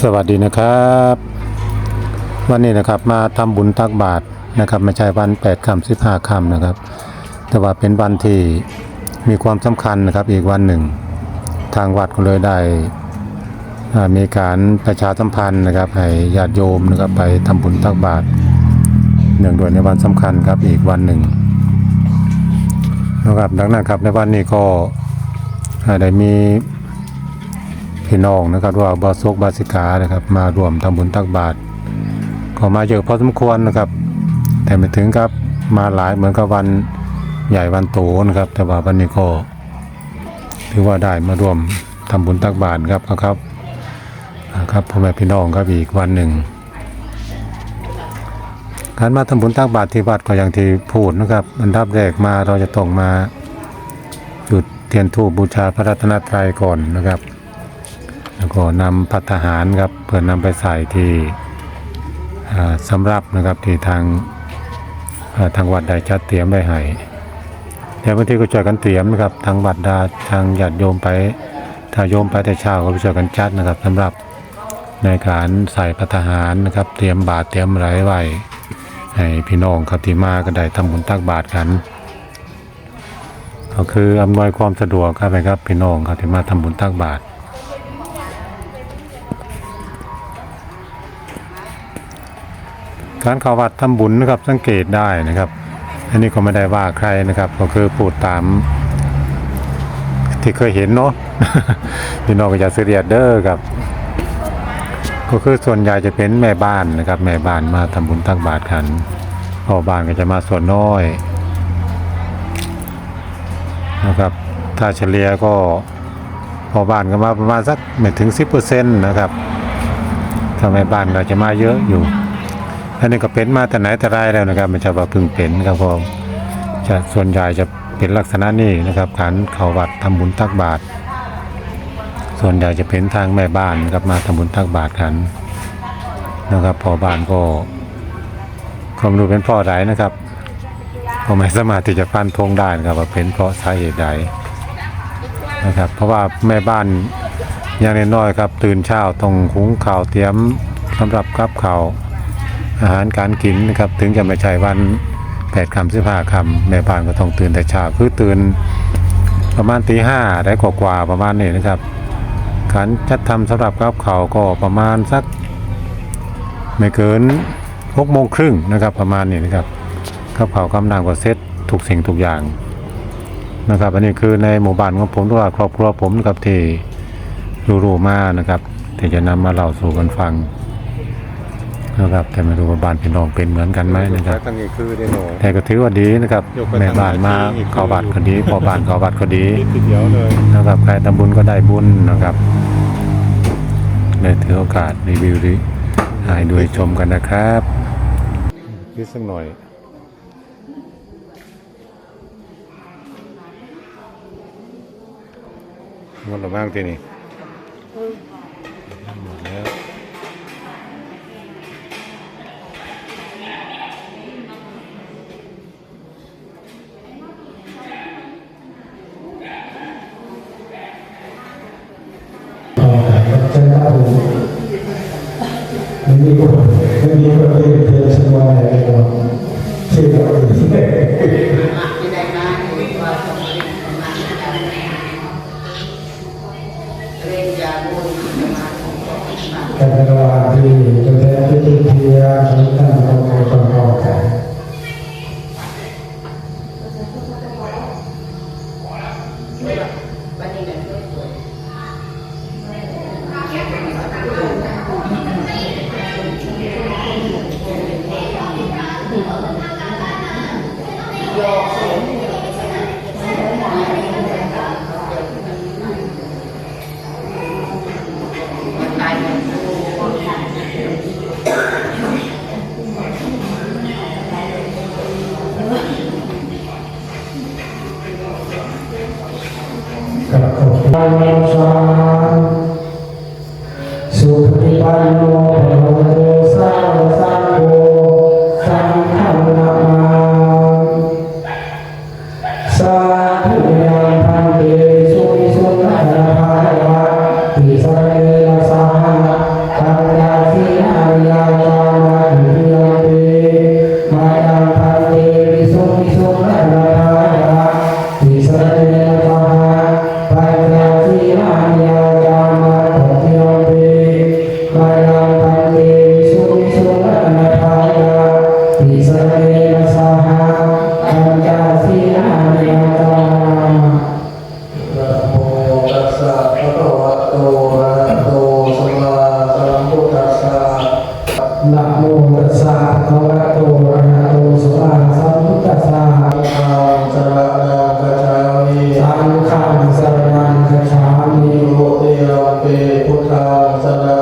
สวัสดีนะครับ วันนี้นะครับมาทำบุญตักบาตรนะครับ ไม่ใช่วัน8ค่ำ15ค่ำนะครับ แต่ว่าเป็นวันที่มีความสำคัญนะครับอีกวันหนึ่ง ทางวัดก็เลยได้มีการประชาสัมพันธ์นะครับให้ญาติโยมนะครับไปทำบุญตักบาตรเนื่องด้วยในวันสำคัญครับอีกวันหนึ่งนะครับดังนั้นครับในวันนี้ก็ได้มี พี่น้องนะครับว่าบาซกบาสิกานะครับมารวมทำบุญตักบาตรก็มาเยอะพอสมควรนะครับ แต่ไม่ถึงครับมาหลายเหมือนกับวันใหญ่วันโตนะครับ แต่ว่าวันนี้ก็ถือว่าได้มารวมทำบุญตักบาตรครับครับครับพ่อแม่พี่น้องครับอีกวันหนึ่งการมาทำบุญตักบาตรที่วัดก็อย่างที่พูดนะครับอันดับแรกมาเราจะต้องมาจุดเทียนธูปบูชาพระรัตนตรัยก่อนนะครับ แล้วก็นำพัฒหารครับเพื่อนำไปใส่ที่สำรับนะครับที่ทางทางวัดได้จัดเตรียมไว้ให้เดี๋ยวบางทีก็ช่วยกันเตรียมนะครับทางวัดดาทางญาติโยมไปถ้าโยมไปแต่เช้าก็ไปช่วยกันจัดนะครับสำหรับในการใส่พัฒหารนะครับ เตรียมบาตรเตรียมไรไว้ให้พี่น้องครับที่มาก็ได้ทำบุญตักบาตรกัน ก็คืออำนวยความสะดวกครับนะครับพี่น้องครับที่มาทำบุญตักบาตร การเข้าวัดทำบุญนะครับสังเกตได้นะครับ อันนี้ก็ไม่ได้ว่าใครนะครับ ก็คือพูดตาม ที่เคยเห็นเนาะพี่น้องก็จะเสียดเด้อครับ ก็คือส่วนใหญ่จะเป็นแม่บ้านนะครับ แม่บ้านมาทำบุญตักบาตรกันพ่อบ้านก็จะมาส่วนน้อยนะครับถ้าเฉลี่ยก็พ่อบ้านก็มาประมาณสักไม่ถึง 10%นะครับถ้าแม่บ้านก็จะมาเยอะอยู่ อันนี้ก็เป็นมาแต่ไหนแต่ไรแล้วนะครับไม่ใช่ว่าเพิ่งเป็นครับผมจะส่วนใหญ่จะเป็นลักษณะนี้นะครับการเข้าวัดทำบุญตักบาตรส่วนใหญ่จะเป็นทางแม่บ้านนะครับมาทำบุญตักบาตรกันนะครับพอบ้านก็ก็ไม่รู้เป็นพราะใดนะครับก็ไม่สามารถที่จะฟันธงได้นะครับว่าเป็นเพราะสาเหตุใดนะครับ เพราะว่าแม่บ้านอย่างน้อยๆครับ ตื่นเช้าต้องหุงข้าวเตรียมสำหรับกับข้าว อาหารการกินนะครับถึงจะไม่ใช่วันแปดคำสิบห้าคำแม่บ้านก็ต้องตื่นแต่เช้าคือตื่นประมาณตีห้าได้กว่าๆประมาณนี้นะครับการจัดทำสำหรับกับเขาก็ประมาณสัก ไม่เกินหกโมงครึ่งนะครับประมาณนี้นะครับกับเขากำลังก็เซ็ตทุกสิ่งทุกอย่างนะครับ อันนี้คือในหมู่บ้านของผมหรือว่าครอบครัวผมนะครับที่รู้ๆมานะครับที่จะนำมาเล่าสู่กันฟัง นะครับแต่ไม่รู้ว่าบ้านพี่น้องเป็นเหมือนกันไหมนะครับทางนี้คือได้หนูแต่ก็ถือว่าดีนะครับยกไปแม่บ้านมาทางหน้าที่เข้าบัตรก็ดีพอบ้านเข้าบัตรก็ดีนิดเดียวเลยนะครับใครทำบุญก็ได้บุญนะครับเลยถือโอกาสรีวิวดีให้ดูให้ชมกันนะครับนิดสักหน่อยหมดแล้วบ้างทีนี้หมดแล้ว ชนะผมไม่มีคน vamos a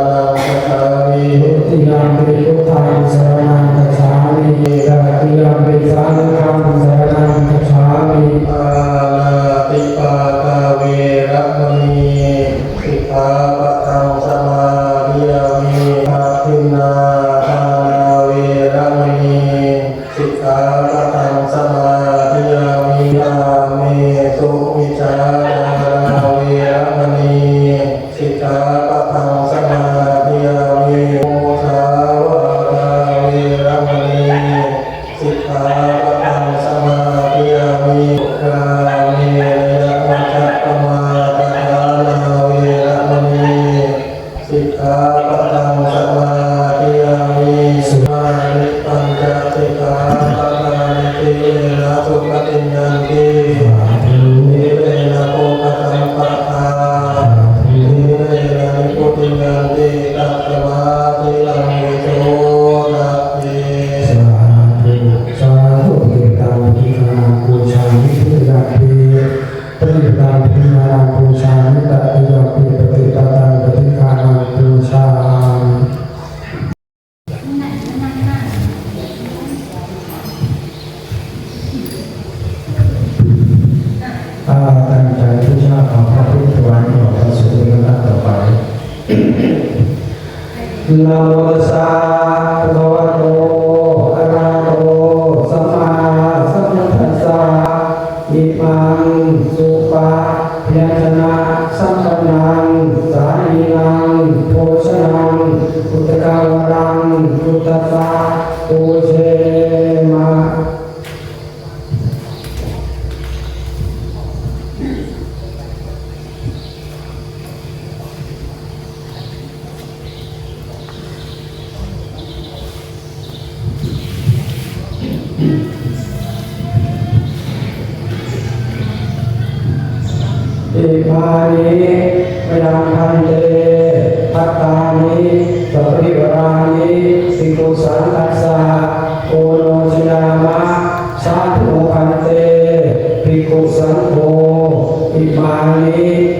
นะโมตัสสะภะคะโตระโตสมาสัมพุทธะอิมังสุปะยะชนะสัมปนังสาหินังโภชนังอุตตกวรังอุตตะปูเช มานิมยังคันเตทัตตานิปริวรานิสิกุสันตัสสะโอโนจยามะสาธุคันเตภิกุสังโฆอิมานิ